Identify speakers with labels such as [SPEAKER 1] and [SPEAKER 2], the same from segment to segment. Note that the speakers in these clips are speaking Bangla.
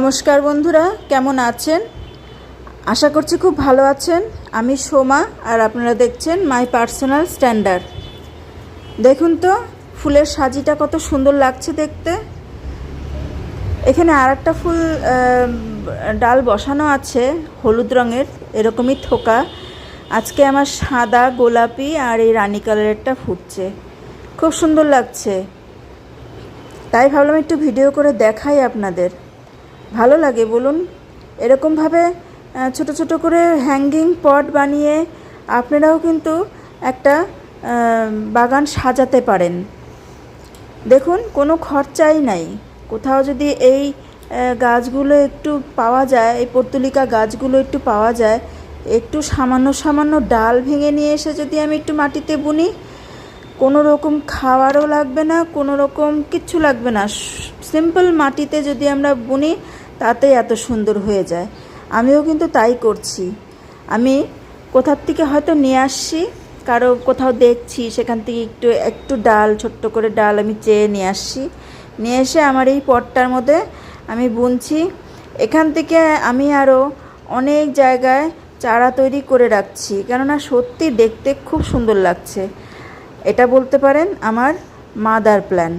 [SPEAKER 1] নমস্কার বন্ধুরা, কেমন আছেন? আশা করছি খুব ভালো আছেন। আমি সোমা আর আপনারা দেখছেন মাই পার্সোনাল স্ট্যান্ডার্ড। দেখুন তো, ফুলের সাজিটা কত সুন্দর লাগছে দেখতে। এখানে আর একটা ফুল ডাল বসানো আছে, হলুদ রঙের, এরকমই থোকা। আজকে আমার সাদা গোলাপি আর এই রানী কালারেরটা ফুটছে। খুব সুন্দর লাগছে। তাই ভাবলাম একটু ভিডিও করে দেখাই আপনাদের। ভালো লাগে, বলুন। এরকমভাবে ছোট ছোট করে হ্যাঙ্গিং পট বানিয়ে আপনারাও কিন্তু একটা বাগান সাজাতে পারেন। দেখুন, কোনো খরচাই নাই। কোথাও যদি এই গাছগুলো একটু পাওয়া যায়, এই পর্তুলিকা গাছগুলো একটু পাওয়া যায়, একটু সামান্য সামান্য ডাল ভেঙে নিয়ে এসে যদি আমি একটু মাটিতে বুনি, কোনো রকম খাওয়ারও লাগবে না, কোনো রকম কিচ্ছু লাগবে না। সিম্পল মাটিতে যদি আমরা বুনি তাতেই এত সুন্দর হয়ে যায়। আমিও কিন্তু তাই করছি। আমি কোথার থেকে হয়তো নিয়ে আসছি, কারও কোথাও দেখছি, সেখান থেকে একটু একটু ডাল, ছোট্ট করে ডাল আমি চেয়ে নিয়ে আসছি। নিয়ে এসে আমার এই পটটার মধ্যে আমি বুনছি। এখান থেকে আমি আরও অনেক জায়গায় চারা তৈরি করে রাখছি, কেননা সত্যি দেখতে খুব সুন্দর লাগছে। এটা বলতে পারেন আমার মাদার প্ল্যান।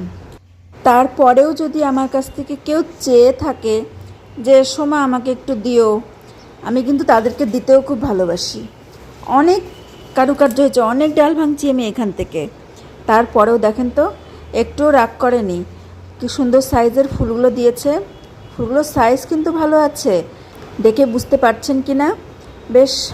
[SPEAKER 1] তারপরেও যদি আমার কাছ থেকে কেউ চেয়ে থাকে যে, সোমা, আমাকে একটু দিও। আমি কিন্তু তাদেরকে দিতেও খুব ভালোবাসি। অনেক কারুকার্য হয়েছে, অনেক ডাল ভাঙছি আমি এখান থেকে। তারপরেও দেখেন তো, একটুও রাগ করেনি। কি সুন্দর সাইজের ফুলগুলো দিয়েছে। ফুলগুলোর সাইজ কিন্তু ভালো আছে। দেখে বুঝতে পারছেন কি না? বেশ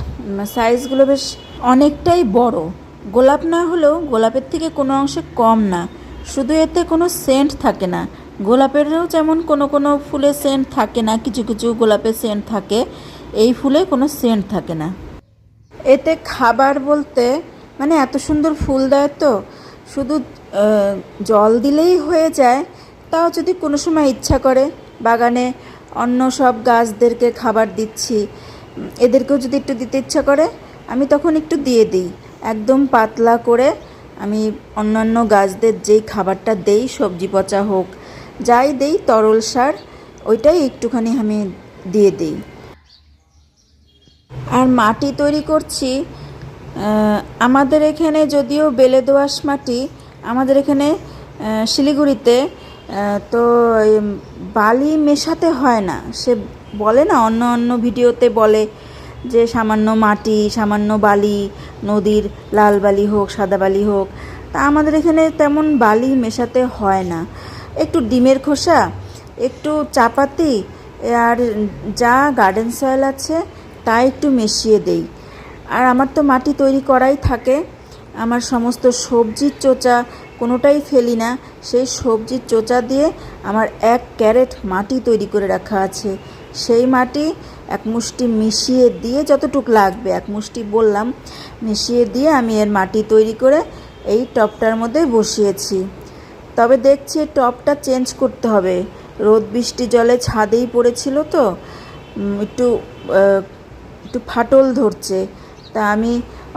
[SPEAKER 1] সাইজগুলো বেশ অনেকটাই বড়। গোলাপ না হলেও গোলাপের থেকে কোনো অংশে কম না। শুধু এতে কোনো সেন্ট থাকে না। গোলাপেরও যেমন কোনো কোনো ফুলে সেন্ট থাকে না, কিছু কিছু গোলাপের সেন্ট থাকে, এই ফুলে কোনো সেন্ট থাকে না। এতে খাবার বলতে মানে এত সুন্দর ফুল দেয় তো, শুধু জল দিলেই হয়ে যায়, তাও যদি কোনো সময় ইচ্ছা করে, বাগানে অন্য সব গাছদেরকে খাবার দিচ্ছি, এদেরকেও যদি একটু দিতে ইচ্ছা করে, আমি তখন একটু দিয়ে দিই। একদম পাতলা করে আমি অন্যান্য গাছদের যেই খাবারটা দেই, সবজি পচা হোক যাই দেই তরল সার, ওইটাই একটুখানি আমি দিয়ে দিই। আর মাটি তৈরি করছি আমাদের এখানে যদিও বেলে দোআঁশ মাটি, আমাদের এখানে শিলিগুড়িতে তো বালি মেশাতে হয় না। সে বলে না, অন্য অন্য ভিডিওতে বলে যে সামান্য মাটি, সামান্য বালি, নদীর লাল বালি হোক, সাদা বালি হোক, তা আমাদের এখানে তেমন বালি মেশাতে হয় না। একটু ডিমের খোসা, একটু চাপাতি, আর যা গার্ডেন সয়েল আছে তা একটু মিশিয়ে দেই। আর আমার তো মাটি তৈরি করাই থাকে। আমার সমস্ত সবজির চোচা কোনোটাই ফেলি না। সেই সবজির চোচা দিয়ে আমার এক ক্যারেট মাটি তৈরি করে রাখা আছে। সেই মাটি এক মুষ্টি মিশিয়ে দিয়ে যতটুক লাগবে, এক মুষ্টি বললাম, মিশিয়ে দিয়ে আমি এর মাটি তৈরি করে এই টবটার মধ্যে বসিয়েছি। তবে দেখছি টবটা চেঞ্জ করতে হবে। রোদ, বৃষ্টি, জলে ছাদেই পড়েছিল তো। একটু একটু ফাটল ধরছে। তা আমি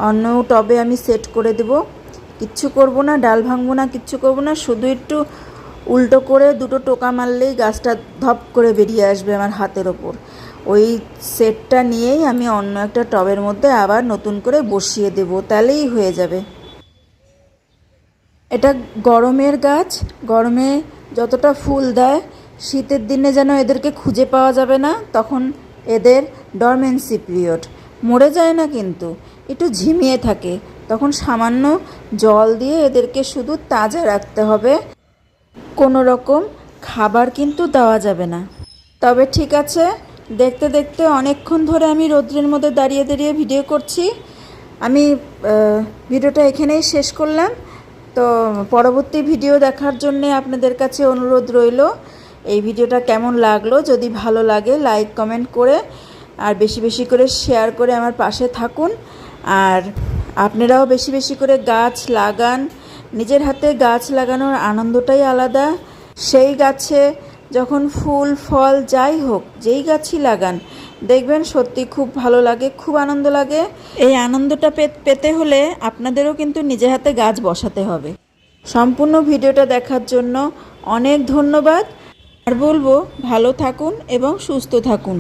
[SPEAKER 1] অন্য টবে আমি সেট করে দেব। কিচ্ছু করব না, ডাল ভাঙবো না, কিচ্ছু করব না। শুধু একটু উল্টো করে দুটো টোকা মারলেই গাছটা ধপ করে বেরিয়ে আসবে আমার হাতের ওপর। ওই সেটটা নিয়েই আমি অন্য একটা টবের মধ্যে আবার নতুন করে বসিয়ে দেব। তাহলেই হয়ে যাবে। এটা গরমের গাছ, গরমে যতটা ফুল দেয়, শীতের দিনে যেন এদেরকে খুঁজে পাওয়া যাবে না, তখন এদের ডরমেন্সি পিরিয়ড মরে যায় না কিন্তু, একটু ঝিমিয়ে থাকে, তখন সামান্য জল দিয়ে এদেরকে শুধু তাজা রাখতে হবে। কোনো রকম খাবার কিন্তু দেওয়া যাবে না। তবে ঠিক আছে, দেখতে দেখতে অনেকক্ষণ ধরে আমি রৌদ্রের মধ্যে দাঁড়িয়ে দাঁড়িয়ে ভিডিও করছি। আমি ভিডিওটা এখানেই শেষ করলাম। তো পরবর্তী ভিডিও দেখার জন্য আপনাদের কাছে অনুরোধ রইল, এই ভিডিওটা কেমন লাগল? যদি ভালো লাগে লাইক কমেন্ট করে, আর বেশি বেশি করে শেয়ার করে আমার পাশে থাকুন। আর আপনারাও বেশি বেশি করে গাছ লাগান। নিজের হাতে গাছ লাগানোর আনন্দটাই আলাদা। সেই গাছে যখন ফুল, ফল যাই হোক, যেই গাছই লাগান, দেখবেন সত্যি খুব ভালো লাগে, খুব আনন্দ লাগে। এই আনন্দটা পেতে হলে আপনাদেরও কিন্তু নিজে হাতে গাছ বসাতে হবে। সম্পূর্ণ ভিডিওটা দেখার জন্য অনেক ধন্যবাদ। আর বলব, ভালো থাকুন এবং সুস্থ থাকুন।